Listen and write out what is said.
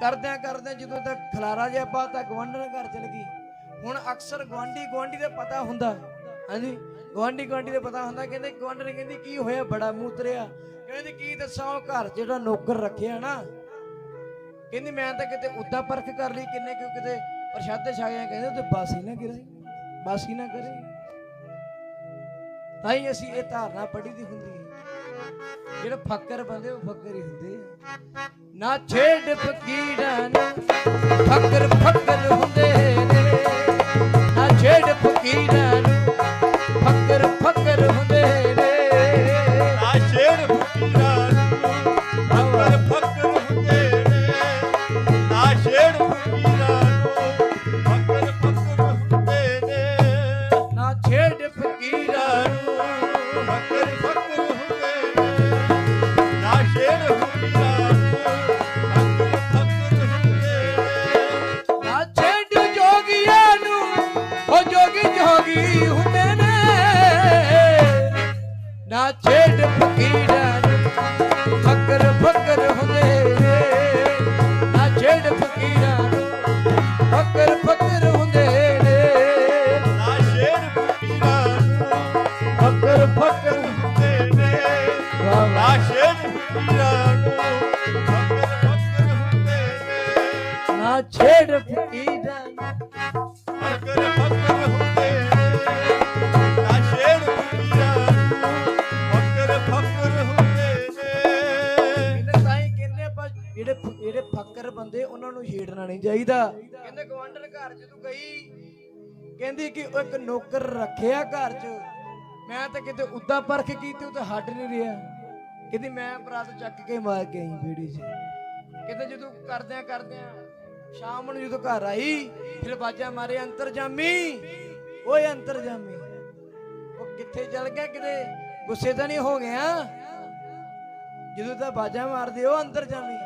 ਕਰਦਿਆਂ ਕਰਦਿਆਂ ਜਦੋਂ ਤੱਕ ਖਲਾਰਾ ਜਿਹਾ ਪਾ ਤਾਂ ਗਵਾਂਢਣ ਘਰ ਚਲ ਗਈ, ਹੁਣ ਅਕਸਰ ਗਵਾਂਢੀ ਗਵਾਂਢੀ ਦਾ ਪਤਾ ਹੁੰਦਾ ਹਾਂਜੀ? ਗਵਾਂਢੀ ਗਵਾਂਢੀ ਦਾ ਪਤਾ ਹੁੰਦਾ, ਕਹਿੰਦੇ ਗਵਾਂਢਣ ਕਹਿੰਦੀ, ਕੀ ਹੋਇਆ? ਬੜਾ ਮੂਤਰਿਆ ਕਹਿੰਦੇ, ਕੀ ਦੱਸਾਂ, ਉਹ ਘਰ 'ਚ ਜਿਹੜਾ ਨੌਕਰ ਰੱਖਿਆ ਨਾ। ਕਹਿੰਦੀ, ਮੈਂ ਤਾਂ ਕਿਤੇ ਉੱਦਾਂ ਪਰਖ ਕਰ ਲਈ ਕਿੰਨੇ ਕਿਉਂ ਕਿਤੇ ਪ੍ਰਸ਼ਾਦੇ ਛਾਇਆ ਕਹਿੰਦੇ ਤੇ ਬਾਸੀ ਨਾ ਗਿਰੇ ਬਾਸੀ ਨਾ ਕਰੇ ਤਾਂ ਹੀ ਅਸੀਂ ਇਹ ਧਾਰਨਾ ਪੜੀ ਦੀ ਹੁੰਦੀ ਹੈ। ਜਿਹੜੇ ਫੱਕਰ ਬੰਦੇ ਉਹ ਫੱਕਰ ਹੀ ਹੁੰਦੇ ਆ। ਨਾ ਛੇੜ ਫਕੀਰਾਂ ਨੂੰ ਫੱਕਰ ਫੱਕਰ ਹੁੰਦੇ ਨੇ। ਨਾ ਛੇੜ ਫਕੀਰਾਂ ਨੂੰ ਫੱਕਰ ਫੱਕਰ ਹੁੰਦੇ ਨੇ। ਨਾ ਫਕੀਰਾਂ ਨੂੰ ਫਕਰ ਫਕਰ ਹੁੰਦੇ ਨੇ। ਨਾ ਸ਼ੇਰ ਫਕੀਰਾਂ ਨੂੰ ਫਕਰ ਫਕਰ ਹੁੰਦੇ ਨੇ। ਨਾ ਛੇੜ ਫਕੀਰਾਂ ਨੂੰ ਫਕਰ ਫਕਰ ਛੇੜ ਫਕੀਰਾਂ ਨੂੰ। ਫਕਰ ਫਕਰ ਹੁੰਦੇ ਨੇ। ਨਾ ਛੇੜ ਫਕੀਰਾਂ ਨੂੰ। ਫਕਰ ਫਕਰ ਹੁੰਦੇ ਨੇ। ਨਾ ਸ਼ੇਰ ਫਕੀਰਾਂ ਨੂੰ। ਫਕਰ ਫਕਰ ਹੁੰਦੇ ਨੇ। ਨਾ ਸ਼ੇਰ ਫਕੀਰਾਂ ਨੂੰ। ਫਕਰ ਫਕਰ ਹੁੰਦੇ ਨੇ। ਨਾ ਛੇੜ ਫਕਰ ਜਿਹੜੇ ਬੰਦੇ ਉਹਨਾਂ ਨੂੰ ਛੇੜਨਾ ਨਹੀਂ ਚਾਹੀਦਾ। ਕਹਿੰਦੇ ਗਵਾਂਢਣ ਘਰ ਜਦੋਂ ਗਈ। ਕਹਿੰਦੀ ਕਿ ਉਹ ਇੱਕ ਨੌਕਰ ਰੱਖਿਆ ਘਰ 'ਚ। ਮੈਂ ਤਾਂ ਕਿਤੇ ਉੱਦਾਂ ਪਰਖ ਕੀਤੀ, ਉਹ ਤਾਂ ਹੱਟ ਨਹੀਂ ਰਿਹਾ। ਕਹਿੰਦੀ ਮੈਂ ਬਰਾਤ ਚੱਕ ਕੇ ਮਾਰ ਕੇ ਆਈ ਬੀੜੀ 'ਚ। ਕਹਿੰਦੇ ਜਦੋਂ ਕਰਦਿਆਂ ਕਰਦਿਆਂ ਸ਼ਾਮ ਨੂੰ ਜਦੋਂ ਘਰ ਆਈ, ਫਿਰ ਬਾਜਾ ਮਾਰੇ ਅੰਤਰ ਜਾਮੀ ਓਏ ਅੰਤਰ ਜਾਮੀ ਉਹ ਕਿੱਥੇ ਚਲ ਗਿਆ ਕਿਤੇ? ਗੁੱਸੇ ਤਾਂ ਨਹੀਂ ਹੋ ਗਿਆ? ਜਦੋਂ ਤਾਂ ਬਾਜਾ ਮਾਰਦੇ ਉਹ ਅੰਦਰ ਜਾਮੀ